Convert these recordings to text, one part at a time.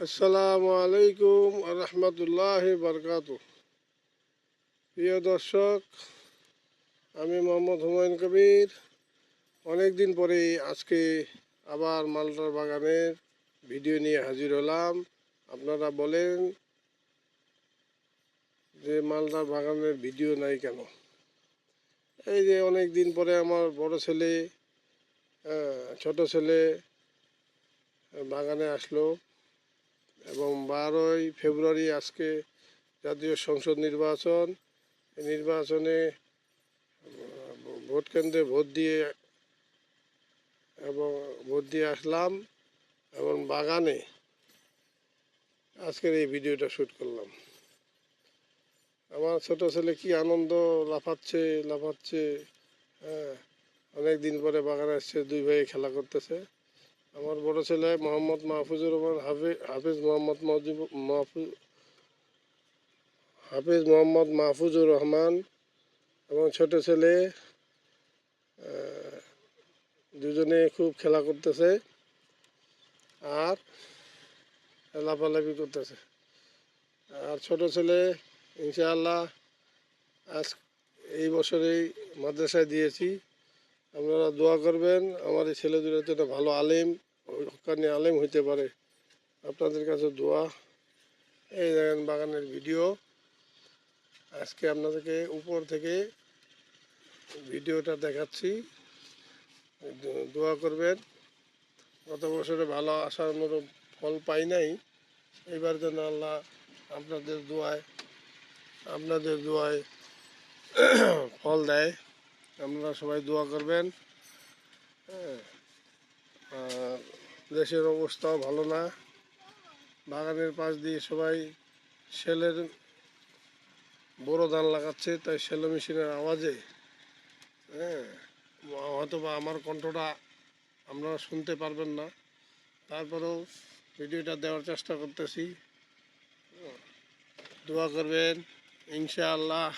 আসসালামু আলাইকুম রহমতুল্লাহ বরকাত প্রিয় দর্শক, আমি মোহাম্মদ হুমায়ুন কবির। অনেক দিন পরে আজকে আবার মালটার বাগানের ভিডিও নিয়ে হাজির হলাম। আপনারা বলেন যে মালটার বাগানের ভিডিও নাই কেন? এই যে অনেক দিন পরে আমার বড় ছেলে ছোট ছেলে বাগানে আসলো। এবং বারোই ফেব্রুয়ারি আজকে জাতীয় সংসদ নির্বাচন। নির্বাচনে ভোট কেন্দ্রে ভোট দিয়ে, এবং ভোট দিয়ে আসলাম এবং বাগানে আজকের এই ভিডিওটা শ্যুট করলাম। আমার ছোট ছেলে কি আনন্দ লাফাচ্ছে লাফাচ্ছে হ্যাঁ অনেক দিন পরে বাগানে আসছে, দুই ভাই খেলা করতেছে। আমার বড় ছেলে মোহাম্মদ মাহফুজুর রহমান হাফিজ হাফিজ মোহাম্মদ মজিব মাহফুজ হাফিজ মোহাম্মদ মাহফুজুর রহমান এবং ছোট ছেলে দুজনে খুব খেলা করতেছে আর লাফালাফি করতেছে। আর ছোট ছেলে, ইনশাআল্লাহ, আজ এই বছরেই মাদ্রাসায় দিয়েছি। আপনারা দোয়া করবেন, আমার এই ছেলে দুটো যেন ভালো আলেম। হকানি আলেম হইতে পারে। আপনাদের কাছে দোয়া, এই দেখেন বাগানের ভিডিও। আজকে আপনাদেরকে উপর থেকে ভিডিওটা দেখাচ্ছি। দোয়া করবেন। গত বছরে ভালো আশার মতো ফল পাই নাই। এবার যেন আল্লাহ আপনাদের দোয়ায় আপনাদের দোয়ায় ফল দেয়। আপনারা সবাই দোয়া করবেন। হ্যাঁ। দেশের অবস্থাও ভালো না। বাগানের পাশ দিয়ে সবাই সেলের বড় ধান লাগাচ্ছে, তাই সেলো মেশিনের আওয়াজে হ্যাঁ হয়তো বা আমার কণ্ঠটা আপনারা শুনতে পারবেন না। তারপরেও ভিডিওটা দেওয়ার চেষ্টা করতেছি। দোয়া করবেন, ইনশাআল্লাহ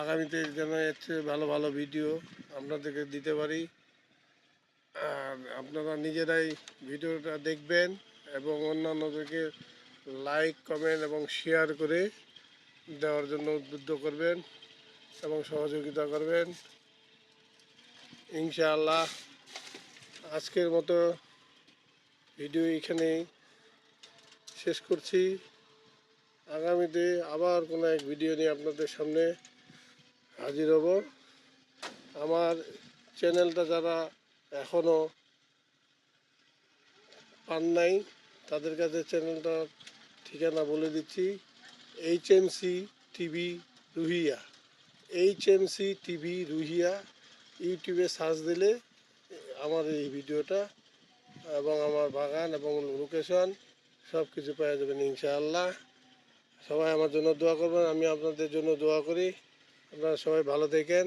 আগামীতে যেন এর ভালো ভালো ভিডিও আপনাদেরকে দিতে পারি। আপনারা নিজেরাই ভিডিওটা দেখবেন এবং অন্যান্যদেরকে লাইক কমেন্ট এবং শেয়ার করে দেওয়ার জন্য উদ্বুদ্ধ করবেন এবং সহযোগিতা করবেন। ইনশাআল্লাহ আজকের মতো ভিডিও এখানেই শেষ করছি। আগামীতে আবার কোনো এক ভিডিও নিয়ে আপনাদের সামনে হাজির হব। আমার চ্যানেলটা যারা এখনও পান নাই। তাদের কাছে চ্যানেলটার ঠিকানা বলে দিচ্ছি, H M C TV Ruhia. H M C TV Ruhia, ইউটিউবে সার্চ দিলে আমার এই ভিডিওটা এবং আমার বাগান এবং লোকেশন সব কিছু পাওয়া যাবেন ইনশাআল্লাহ। সবাই আমার জন্য দোয়া করবেন, আমি আপনাদের জন্য দোয়া করি। আপনারা সবাই ভালো থাকেন।